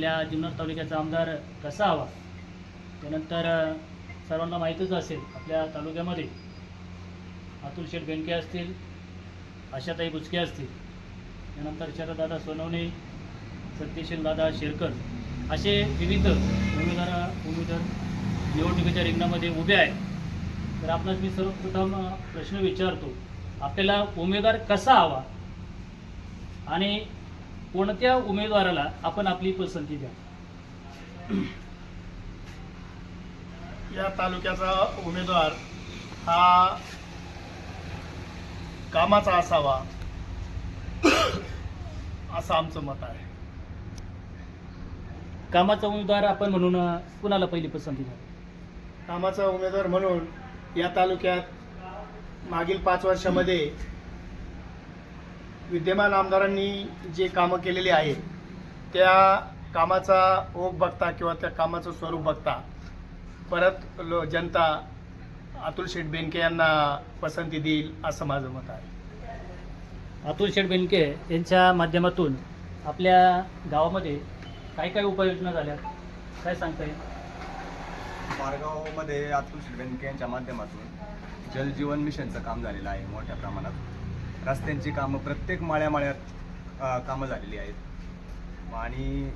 आपल्या जुन्नर तालुक्याचा आमदार कसा हवा? त्यानंतर सर्वांना माहीतच असेल आपल्या तालुक्यामध्ये अतुल शेठ बेनके असतील आशाताई बुचके असतील त्यानंतर शरददादा सोनवणे सत्यशील दादा शेरकर असे विविध उमेदवार उमेदवार निवडणुकीच्या रिंगणामध्ये उभे आहेत. तर आपणास मी सर्वप्रथम प्रश्न विचारतो आपल्याला उमेदवार कसा हवा? आणि कोणत्या उमेदवाराला आपण आपली पसंती द्या? या तालुक्याचा उमेदवार हा कामाचा असावा असं आमचं मत आहे. कामाचा उमेदवार आपण म्हणून कुणाला पहिली पसंती द्या? कामाचा उमेदवार म्हणून या तालुक्यात मागील पाच वर्षामध्ये विद्यमान आमदारांनी जे कामं केलेली आहेत त्या कामाचा ओघ बघता किंवा त्या कामाचं स्वरूप बघता परत लो जनता अतुल शेठ बेनके यांना पसंती देईल असं माझं मत आहे. अतुल शेठ बेनके यांच्या माध्यमातून आपल्या गावामध्ये काय काय उपाययोजना झाल्या? काय सांगता येईल? मारगावमध्ये अतुल शिरबेनके यांच्या माध्यमातून जलजीवन मिशनचं काम झालेलं आहे मोठ्या प्रमाणात. रस्त्यांची कामं प्रत्येक माळ्यामाळ्यात कामं झालेली आहेत. आणि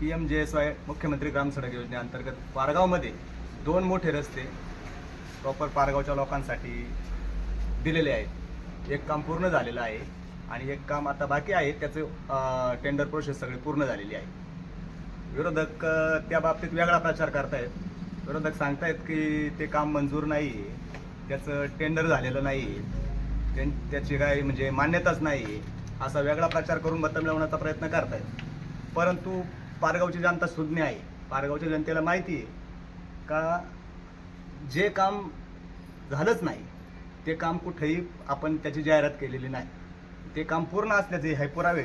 P M J S Y मुख्यमंत्री ग्राम सडक योजनेअंतर्गत पारगावमध्ये दोन मोठे रस्ते प्रॉपर पारगावच्या लोकांसाठी दिलेले आहेत. एक काम पूर्ण झालेलं आहे आणि एक काम आता बाकी आहे त्याचं टेंडर प्रोसेस सगळी पूर्ण झालेली आहे. विरोधक त्या बाबतीत वेगळा प्रचार करतायत. विरोधक सांगतायत की ते काम मंजूर नाही आहे त्याचं टेंडर झालेलं नाही आहे त्याची काय म्हणजे मान्यताच नाही आहे. असा वेगळा प्रचार करून मतं मिळवण्याचा प्रयत्न करतायत. परंतु पारगावची जनता सुज्ञ आहे. पारगावच्या जनतेला माहिती आहे का जे काम झालंच नाही ते काम कुठेही आपण त्याची जाहिरात केलेली नाही. ते काम पूर्ण असल्याचे हे पुरावे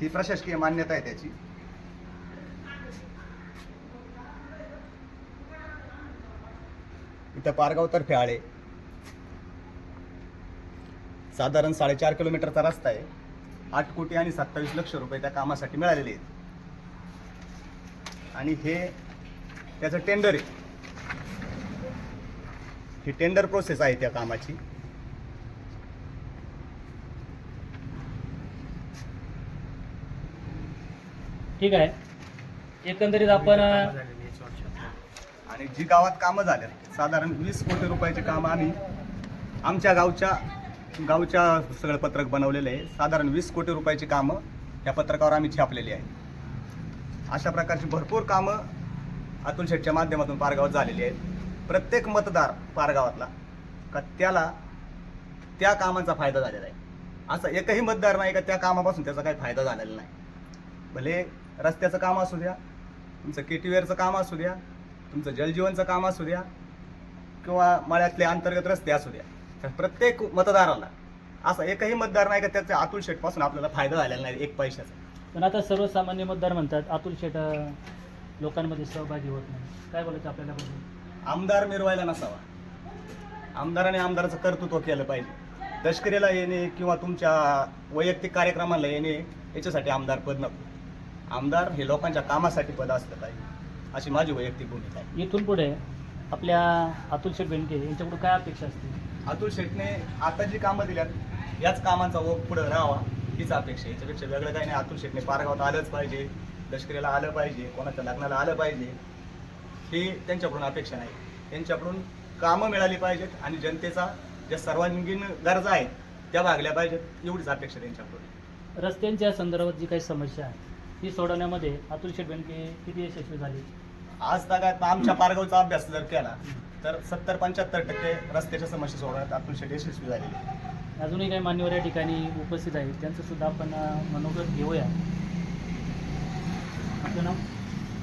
ही प्रशासकीय मान्यता आहे त्याची. इथं पारगाव तर आळे साधारण साडेचार किलोमीटरचा रस्ता आहे. आठ कोटी आणि सत्तावीस लक्ष रुपये त्या कामासाठी मिळालेले आहेत. आणि हे त्याचं टेंडर आहे. ही टेंडर प्रोसेस आहे त्या कामाची. ठीक आहे. एकंदरीत आपण आणि जी गावात कामं झाल्यात साधारण वीस कोटी रुपयाची कामं आम्ही आमच्या गावच्या गावच्या सगळं पत्रक बनवलेलं आहे. साधारण वीस कोटी रुपयाची कामं या पत्रकावर आम्ही छापलेली आहे अशा प्रकारची भरपूर कामं अतुल शेठच्या माध्यमातून पारगावात झालेली आहेत. प्रत्येक मतदार पारगावातला का त्याला त्या कामांचा फायदा झालेला आहे. असा एकही मतदार नाही का त्या कामापासून त्याचा काही फायदा झालेला नाही. भले रस्त्याचं काम असू द्या तुमचं के टी केटीवेअरचं काम असू द्या तुमचं जलजीवनचं काम असू द्या किंवा मळ्यातले अंतर्गत रस्ते असू द्या. प्रत्येक मतदाराला असा एकही मतदार नाही का त्याच्या अतुल शेठपासून आपल्याला फायदा झालेला नाही एक पैशाचा. पण आता सर्वसामान्य मतदार म्हणतात अतुल शेठ अ, लोकांमध्ये सहभागी होत नाही. काय बोलायचं आपल्याला आमदार मिरवायला नसावा. आमदाराने आमदाराचं कर्तृत्व केलं पाहिजे. तस्करीला येणे किंवा तुमच्या वैयक्तिक कार्यक्रमाला येणे याच्यासाठी आमदार पद नको. आमदार हे लोकांच्या कामासाठी पद असलं पाहिजे अशी माझी वैयक्तिक भूमिका आहे. इथून पुढे आपल्या अतुल शेठ बेनके यांच्याकडून काय अपेक्षा असते अतुल शेटने आता जी कामं दिल्यात याच कामांचा ओघ पुढे राहावा हीच अपेक्षा आहे. याच्यापेक्षा वेगळं काही नाही. अतुल शेटने पारगावात आलंच पाहिजे लष्करीला आलं पाहिजे कोणाच्या लग्नाला आलं पाहिजे ही त्यांच्याकडून अपेक्षा नाही. त्यांच्याकडून कामं मिळाली पाहिजेत आणि जनतेचा ज्या सर्वांगीण गरजा आहेत त्या भागल्या पाहिजेत एवढीच अपेक्षा त्यांच्याकडून. रस्त्यांच्या संदर्भात जी काही समस्या आहे ती सोडवण्यामध्ये अतुल शेठ बेनके किती यशस्वी झाले? आज तागात आमच्या पारगावचा अभ्यास जर केला तर सत्तर पंच्याहत्तर टक्के रस्त्याच्या समस्या सोडवण्यात अतुल शेट यशस्वी झालेले आहेत. अजूनही काही मान्यवर या ठिकाणी उपस्थित आहेत. त्यांचं सुद्धा आपण अ, मनोगत घेऊया. आपलं नाव?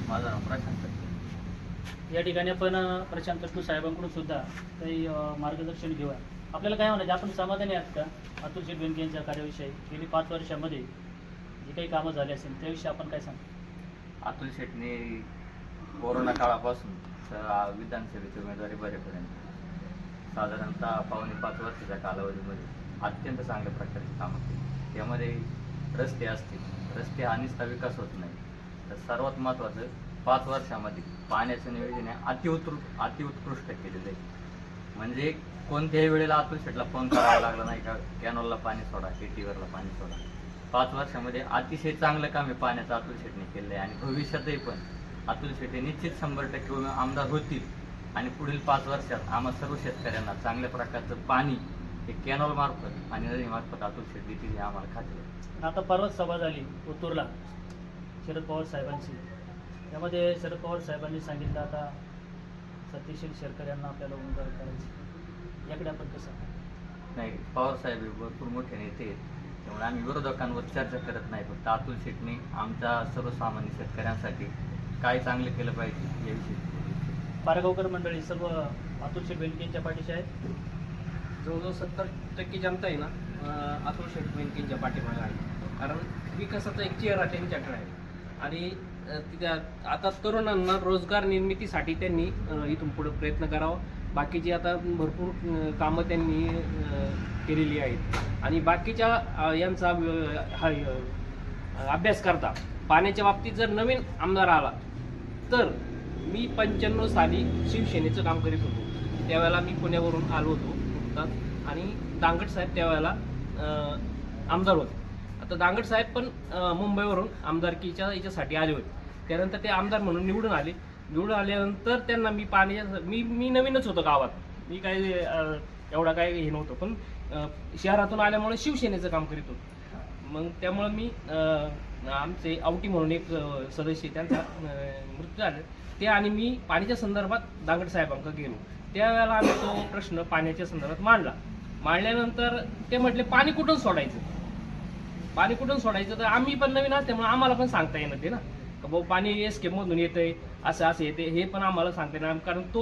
माझं नाव प्रशांत या ठिकाणी आपण अ, प्रशांत टू साहेबांकडून सुद्धा काही अ, मार्गदर्शन घेऊया. आपल्याला काय म्हणायचं? आपण समाधानी आहात का? अतुल शेठ बेनके यांच्या कार्याविषयी गेली पाच वर्षामध्ये जी काही कामं झाली असेल त्याविषयी आपण काय सांगतो अतुल शेटने कोरोना काळापासून विधानसभेची उमेदवारी बरेपर्यंत. साधारणतः पावणे पाच वर्षाच्या कालावधीमध्ये. अत्यंत चांगल्या प्रकारची कामं केली. त्यामध्ये रस्ते असतील. रस्ते हा नुसता विकास होत नाही. तर सर्वात महत्त्वाचं पाच वर्षामध्ये पाण्याचं नियोजन आहे अतिउत्कृ अतिउत्कृष्ट केलेलं आहे. म्हणजे कोणत्याही वेळेला अतुल शेटला फोन करावा लागला नाही का? कॅनॉलला पाणी सोडा केटीवरला पाणी सोडा. पाच वर्षामध्ये अतिशय चांगलं काम आहे पाण्याचं अतुल शेटने केलं आहे. आणि भविष्यातही पण. अतुल शेट निश्चित शंभर टक्के आमदार होतील. आणि पुढील पाच वर्षात आम्हा सर्व शेतकऱ्यांना चांगल्या प्रकारचं पाणी हे कॅनॉल मार्फत आणि नदी मार्फत अतुल शेट देतील हे आम्हाला खात्री आहे. आता परवाच सभा झाली ओतूरला शरद पवार साहेबांची. त्यामध्ये शरद पवार साहेबांनी सांगितलं आता सत्यशील शेरकर यांना आपल्याला उमेदवार करायचे याकडे आपण कसं नाही पवार साहेब हे भरपूर मोठे नेते आहेत. त्यामुळे आम्ही विरोधकांवर चर्चा करत नाही. फक्त अतुल शेटने आमच्या सर्वसामान्य शेतकऱ्यांसाठी काय चांगलं केलं पाहिजे याविषयी? पारगावकर मंडळी सर्व अतुल शेठ बेनकेंच्या पाठीशी आहेत. जवळजवळ सत्तर टक्के जनता आहे ना अं, अतुल शेठ बेनकेंच्या पाठीमागे आहे. कारण विकासाचा एक चेहरा त्यांच्याकडे आहे. आणि अं, तिथे आता तरुणांना रोजगार निर्मितीसाठी त्यांनी अं, इथून पुढे प्रयत्न करावा. बाकीची आता भरपूर अं, कामं त्यांनी अं, केलेली आहेत. आणि बाकीच्या अं, यांचा हा अं, अभ्यास करता पाण्याच्या बाबतीत जर नवीन आमदार आला तर मी पंच्याण्णव साली शिवसेनेचं काम करीत होतो. त्यावेळेला मी पुण्यावरून आलो होतो नुकताच. आणि दांगट साहेब त्यावेळेला आमदार होते. आता दांगट साहेब पण मुंबईवरून आमदारकीच्या याच्यासाठी आले होते. त्यानंतर ते आमदार म्हणून निवडून आले. निवडून आल्यानंतर त्यांना मी पाण्याच्या मी मी नवीनच होतो गावात. मी काही एवढा काय हे नव्हतं. पण शहरातून आल्यामुळे शिवसेनेचं काम करीत होतो. मग त्यामुळं मी आमचे आवटी म्हणून एक सदस्य त्यांचा मृत्यू झाला. ते आणि मी पाण्याच्या संदर्भात दांगड साहेबांकडे गेलो. त्यावेळेला आम्ही तो प्रश्न पाण्याच्या संदर्भात मांडला. मांडल्यानंतर ते म्हटले पाणी कुठून सोडायचं? पाणी कुठून सोडायचं? तर आम्ही पण नवीन असल्यामुळे आम्हाला पण सांगता येणार ते ना. का भाऊ पाणी एसके मधून येतंय असं असं येते हे पण आम्हाला सांगता येणार. कारण तो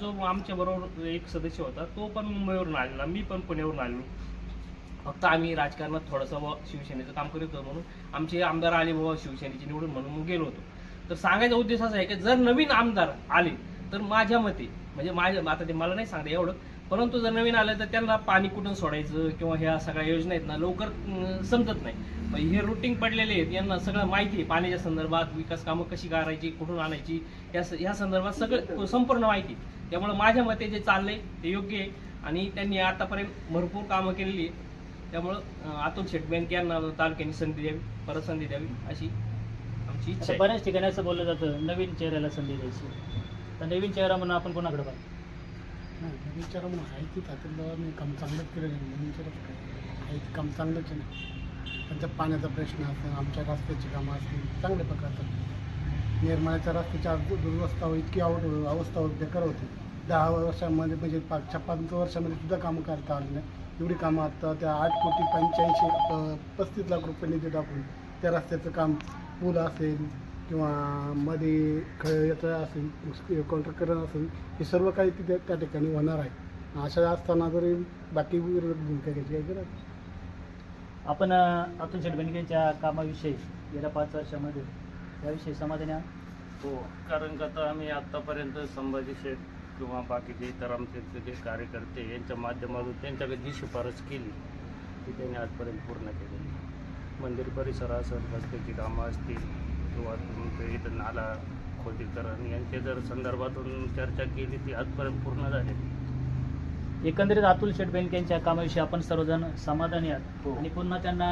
जो आमच्या बरोबर एक सदस्य होता तो पण मुंबईवरून आलेला मी पण पुण्यावरून आलेलो. फक्त आम्ही राजकारणात थोडंसं शिवसेनेचं काम करत होतो म्हणून आमचे आमदार आले बाबा शिवसेनेचे निवडून म्हणून मग गेलो होतो. तर सांगायचा उद्देश असा आहे की जर नवीन आमदार आले तर माझ्या मते म्हणजे माझ्या आता ते मला नाही सांगता एवढं परंतु जर नवीन आलं तर त्यांना पाणी कुठून सोडायचं किंवा ह्या सगळ्या योजना आहेत ना लवकर समजत नाही. हे रुटीन पडलेले आहेत यांना सगळं माहिती आहे. पाण्याच्या संदर्भात विकास कामं कशी करायची कुठून आणायची या ह्या संदर्भात सगळं संपूर्ण माहिती. त्यामुळे माझ्या मते जे चाललंय ते योग्य आहे. आणि त्यांनी आतापर्यंत भरपूर कामं केलेली आहे त्यामुळं अं, अतुल शेट बँक यांना तालुक्याने संधी द्यावी परत संधी द्यावी अशी आमची इच्छा आता आहे. बऱ्याच ठिकाणी असं बोललं जातं नवीन चेहऱ्याला संधी द्यायची. तर नवीन चेहरा म्हणून आपण कोणाकडे पाहिजे नाही विचार म्हणून आहे की मी काम चांगलंच केलं नाही काय? आहे की काम चांगलंच आहे ना? त्यांचा पाण्याचा प्रश्न असेल आमच्या रस्त्याची कामं असतील चांगल्या प्रकारचं. निर्माणाच्या रस्त्याची आज दुरवस्था इतकी आवड अवस्था बेकार होती. दहा वर्षामध्ये म्हणजे पाचच्या पाच वर्षामध्ये सुद्धा कामं करता आली नाही. एवढी कामं आता त्या आठ कोटी पंच्याऐंशी पस्तीस लाख रुपये निधी टाकून त्या रस्त्याचं काम पूल असेल किंवा मध्ये ख याचं असेल कॉन्ट्रॅक्टर असेल हे सर्व काही तिथे त्या ठिकाणी होणार आहे अशा असताना जरी बाकी विरोधक भूमिका घ्यायची नाही. आपण अतुल शेठ बेनकेंच्या कामाविषयी गेल्या पाच वर्षामध्ये याविषयी समाधानी आहात हो कारण का आम्ही आत्तापर्यंत संभाजी शेठ किंवा बाकीचे इतर आमचे जे कार्यकर्ते यांच्या माध्यमातून त्यांच्याकडे जी शिफारस केली. ती त्यांनी आजपर्यंत पूर्ण केली मंदिर परिसर असेल रस्त्याची कामं असतील किंवा तुमचे इथं नाला खोलीकरण यांच्या जर संदर्भातून चर्चा केली ती आजपर्यंत पूर्ण झालेली एकंदरीत अतुल शेठ बेनकेंच्या कामाविषयी आपण सर्वजण समाधानी आहात. हो. आणि पुन्हा त्यांना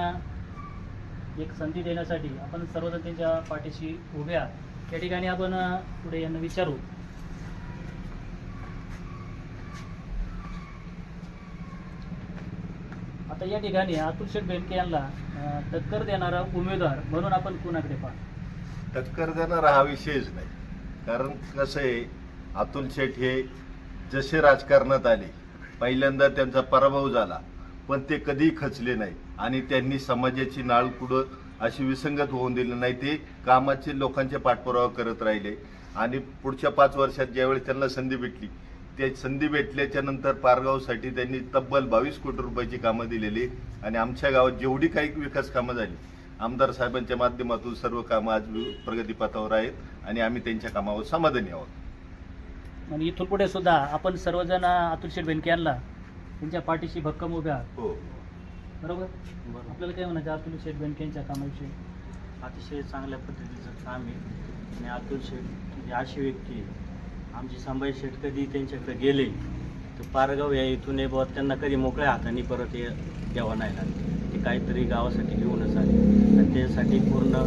एक संधी देण्यासाठी आपण सर्वजण त्यांच्या पाठीशी उभे आहात. त्या ठिकाणी आपण पुढे यांना विचारू. आता या ठिकाणी अतुल शेठ बेनके यांना टक्कर देणारा उमेदवार म्हणून आपण कुणाकडे पाहतो? टक्कर देणारा हा विषयच नाही. कारण कसं आहे अतुल शेठ हे जसे राजकारणात आले पहिल्यांदा त्यांचा पराभव झाला पण ते कधी खचले नाही आणि त्यांनी समाजाची नाळ कुडं अशी विसंगत होऊन दिली नाही ते कामाचे लोकांचे पाठपुरावा करत राहिले. आणि पुढच्या पाच वर्षात ज्यावेळी त्यांना संधी भेटली त्या संधी भेटल्याच्या नंतर पारगावसाठी त्यांनी तब्बल बावीस कोटी रुपयाची कामं दिलेली आणि आमच्या गावात जेवढी काही विकास कामं झाली आमदार साहेबांच्या माध्यमातून सर्व कामं आज प्रगतीपथावर आहेत आणि आम्ही त्यांच्या कामावर समाधानी आहोत. आणि इथून पुढे सुद्धा आपण सर्वजण अतुल शेठ बेनके यांना त्यांच्या पाठीशी भक्कम उभे आहात. हो. बरोबर? आपल्याला काय म्हणायचं? अतुल शेठ बेनके यांच्या कामाविषयी? अतिशय चांगल्या पद्धतीचं काम आहे. आणि अतुल शेठ ही अशी व्यक्ती आहे. आमचे संभाजी शेठ कधी त्यांच्याकडे गेले. तर पारगाव या इथून ये बुवा त्यांना कधी मोकळ्या हाताने परत ये द्यावा नाही लागले ते काहीतरी गावासाठी घेऊनच आले. आणि त्यासाठी पूर्ण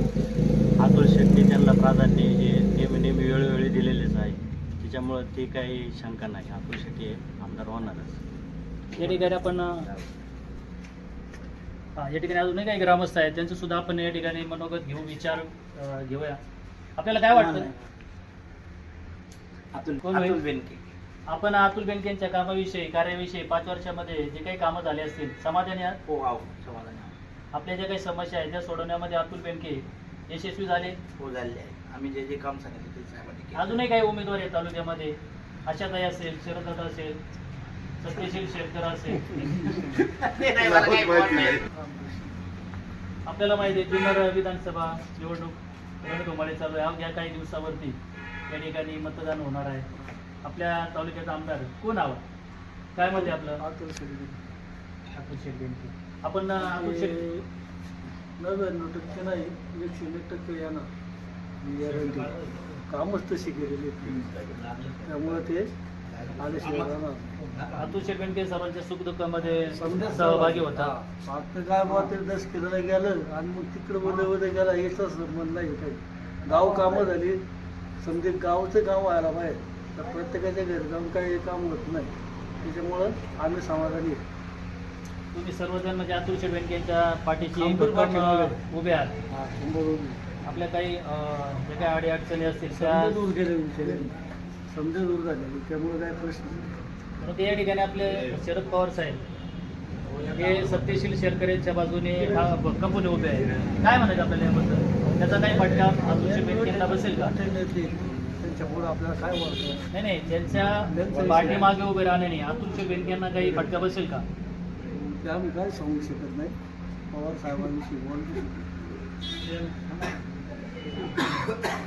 अतुल शेट्टी त्यांना प्राधान्य हे नेहमी नेहमी वेळोवेळी दिलेलेच आहे. त्याच्यामुळं ते काही शंका नाही. अतुल शेट्टी हे आमदार होणारच. या ठिकाणी आपण हा या ठिकाणी अजूनही काही ग्रामस्थ आहेत. त्यांचं सुद्धा आपण या ठिकाणी मनोगत घेऊ विचार घेऊया. आपल्याला काय वाटतं? अतुल कोण होईल? अतुल बेनके आपण अतुल बेनकेंच्या कामाविषयी कार्याविषयी पाच वर्षामध्ये जे काही कामं झाले असतील समाधानी आहात हो आहो समाधानी आहो. आपल्या ज्या काही समस्या आहेत त्या सोडवण्यामध्ये अतुल बेनके यशस्वी झाले हो झाले आहे आम्ही जे जे काम सांगितलं ते केलं. अजूनही काही उमेदवार आहेत तालुक्यामध्ये आशाताई असेल शरददादा असेल सत्यशील शेरकर असेल ते नाही मला काही बोलत नाही. आपल्याला माहिती आहे जुन्नर विधानसभा निवडणूक रणधुमाळी चालू आहे अवघ्या काही दिवसावरती या ठिकाणी मतदान होणार आहे. आपल्या तालुक्याचा आमदार कोण हवा? काय आहे आपलं? अतुल शेठ बेनके आपण अतुल शेठ नव्याण्णव टक्के नाही एकशे एक टक्के येणार. कामच तशी केलेली त्यामुळे ते अतुल शेठ बेनके सर्वांच्या सुखदुःखामध्ये समजा सहभागी होता. फक्त काय ते दस किलोला गेलं आणि मग तिकडं मध्ये मध्ये गेला याचाच संबंध नाही काही गाव कामं झाली. समजे गावचं काम व्हायला पाहिजे. तर प्रत्येकाच्या घरी जाऊन काही काम होत नाही. त्याच्यामुळं आम्ही समाधानी आहे. तुम्ही सर्वजण म्हणजे अतुल शेठ बेनकेंच्या पाठीशी खंबीर भक्कम, उभे आहात हा, शंभर रुपये. आपल्या काही अं, ज्या काही अडी अडचणी असतील त्या समजा दूर गेले विषय. समजा दूर झाले. त्यामुळे काय प्रश्न नाही. या ठिकाणी आपले शरद पवार साहेब हे सत्यशील शेरकरेंच्या बाजूने खा- भक्कमपणे उभे आहेत काय म्हणायचं आपल्याला याबद्दल? त्याचा काही फटका बेनकेंना बसेल का? नाही नाही नाही त्यांच्या पाठीमागे उभे शेठ बेनकेंना काही फटका बसेल का? ते आम्ही काय सांगू शकत नाही. पवार साहेबांनी बोलू शकतो